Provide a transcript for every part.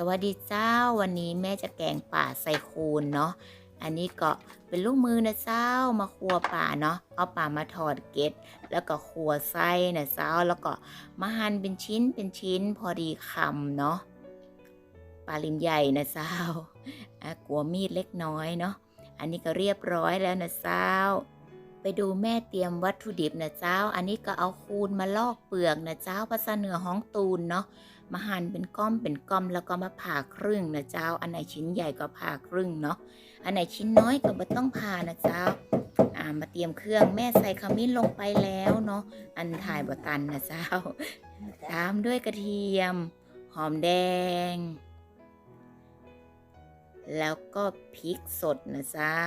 สวัสดีเจ้าวันนี้แม่จะแกงป่าใส่คูนเนาะอันนี้ก็เป็นลูกมือนะเจ้ามาคัวป่าเนาะเอาป่ามาถอดเก็ดแล้วก็คัวไส้นะเจ้าแล้วก็มาหั่นเป็นชิ้นเป็นชิ้นพอดีคำเนาะปลาลิมใหญ่นะเจ้าอะกลัวมีดเล็กน้อยเนาะอันนี้ก็เรียบร้อยแล้วนะเจ้าไปดูแม่เตรียมวัตถุดิบนะเจ้า อันนี้ก็เอาคูนมาลอกเปลือกนะเจ้าภาษาเหนือห้องตูนเนาะ มาหั่นเป็นก้อมเป็นก้อมแล้วก็มาผ่าครึ่งนะเจ้า อันไหนชิ้นใหญ่ก็ผ่าครึ่งเนาะ อันไหนชิ้นน้อยก็ไม่ต้องผ่านะเจ้า อ่ามาเตรียมเครื่องแม่ใส่ขมิ้นลงไปแล้วเนาะ อันถ่ายบตันนะเจ้า ตามด้วยกระเทียม หอมแดง แล้วก็พริกสดนะเจ้า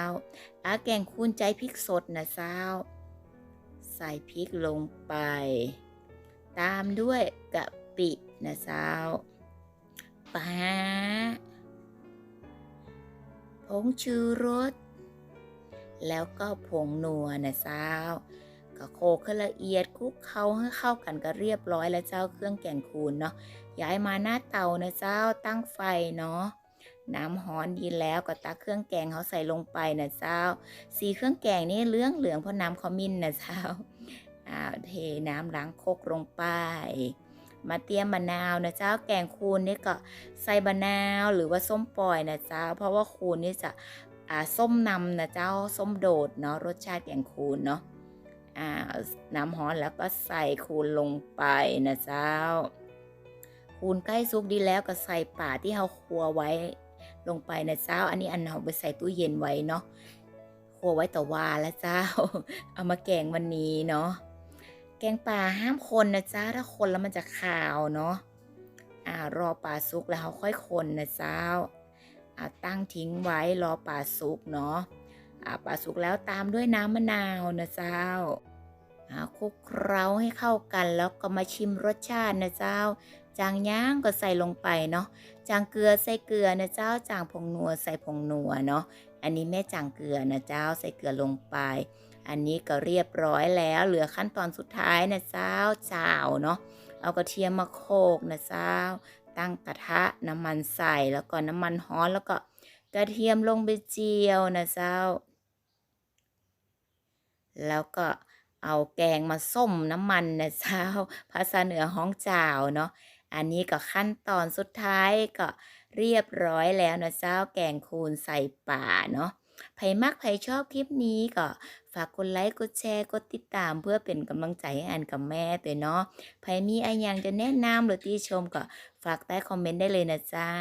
อาแกงคูนใจพริกสดนะเจ้า ใส่พริกลงไป ตามด้วยกะปิ นะเจ้าปลาผงชูรส แล้วก็ผงนัวนะเจ้าก็โขลกให้ละเอียดคลุกเคล้าให้เข้ากันก็เรียบร้อยแล้วเจ้าเครื่องแกงคูนเนาะย้ายมาหน้าเตานะเจ้าตั้งไฟเนาะน้ำฮ้อนดีแล้วก็ตักเครื่องแกงเขาใส่ลงไปนะเจ้า สีเครื่องแกงนี่เหลืองเหลืองเพราะน้ำขมิ้นนะเจ้าอ้าวเทน้ำล้างคกลงไป มาเตรียมมะนาวนะเจ้าแกงคูนนี่ก็ใส่มะนาวหรือว่าส้มปล่อยนะเจ้า เพราะว่าคูนนี่จะอ่าส้มนำนะเจ้าส้มโดดเนาะรสชาติแกงคูนเนาะอ่าน้ำฮ้อนแล้วก็ใส่คูนลงไปนะเจ้า คูนใกล้สุกดีแล้วก็ใส่ป่าที่เราคั่วไว้ลงไปนะเจ้า อันนี้อันเราไปใส่ตู้เย็นไว้เนาะคั่วไว้ต่อวาแล้วเจ้า เอามาแกงวันนี้เนาะ แกงป่าห้ามคนนะจ๊ะถ้าคนแล้วมันจะขาวเนาะอ่ารอป่าสุกแล้วค่อยคนนะเจ้าอ่าตั้งทิ้งไว้รอป่าสุกเนาะอ่าป่าสุกแล้วตามด้วยน้ำมะนาวนะเจ้าอ่าคลุกเคล้าให้เข้ากันแล้วก็มาชิมรสชาตินะเจ้า จางย่างก็ใส่ลงไปเนาะจางเกลือใส่เกลือนะเจ้า จางผงนัวใส่ผงนัวเนาะ อันนี้แม่จางเกลือนะเจ้าใส่เกลือลงไป อันนี้ก็เรียบร้อยแล้วเหลือขั้นตอนสุดท้ายนะเจ้าจ่าวเนาะเอากระเทียมมาโขกนะเจ้า ตั้งกระทะน้ำมันใส่แล้วก็น้ำมันฮ้อนแล้วก็กระเทียมลงไปเจียวนะเจ้า แล้วก็เอาแกงมาส้มน้ำมันนะเจ้า ภาษาเหนือห้องจ่าวเนาะ อันนี้ก็ขั้นตอนสุดท้ายก็ เรียบร้อยแล้วนะเจ้าแกงคูนใส่ป่าเนาะใครมากใครชอบคลิปนี้ก็ฝากกดไลค์ กดแชร์ กดติดตามเพื่อเป็นกำลังใจให้อันกับแม่ตัวเนาะใครมีอะไรอย่างจะแนะนำหรือที่ชมก็ฝากใต้คอมเมนต์ได้เลยนะเจ้า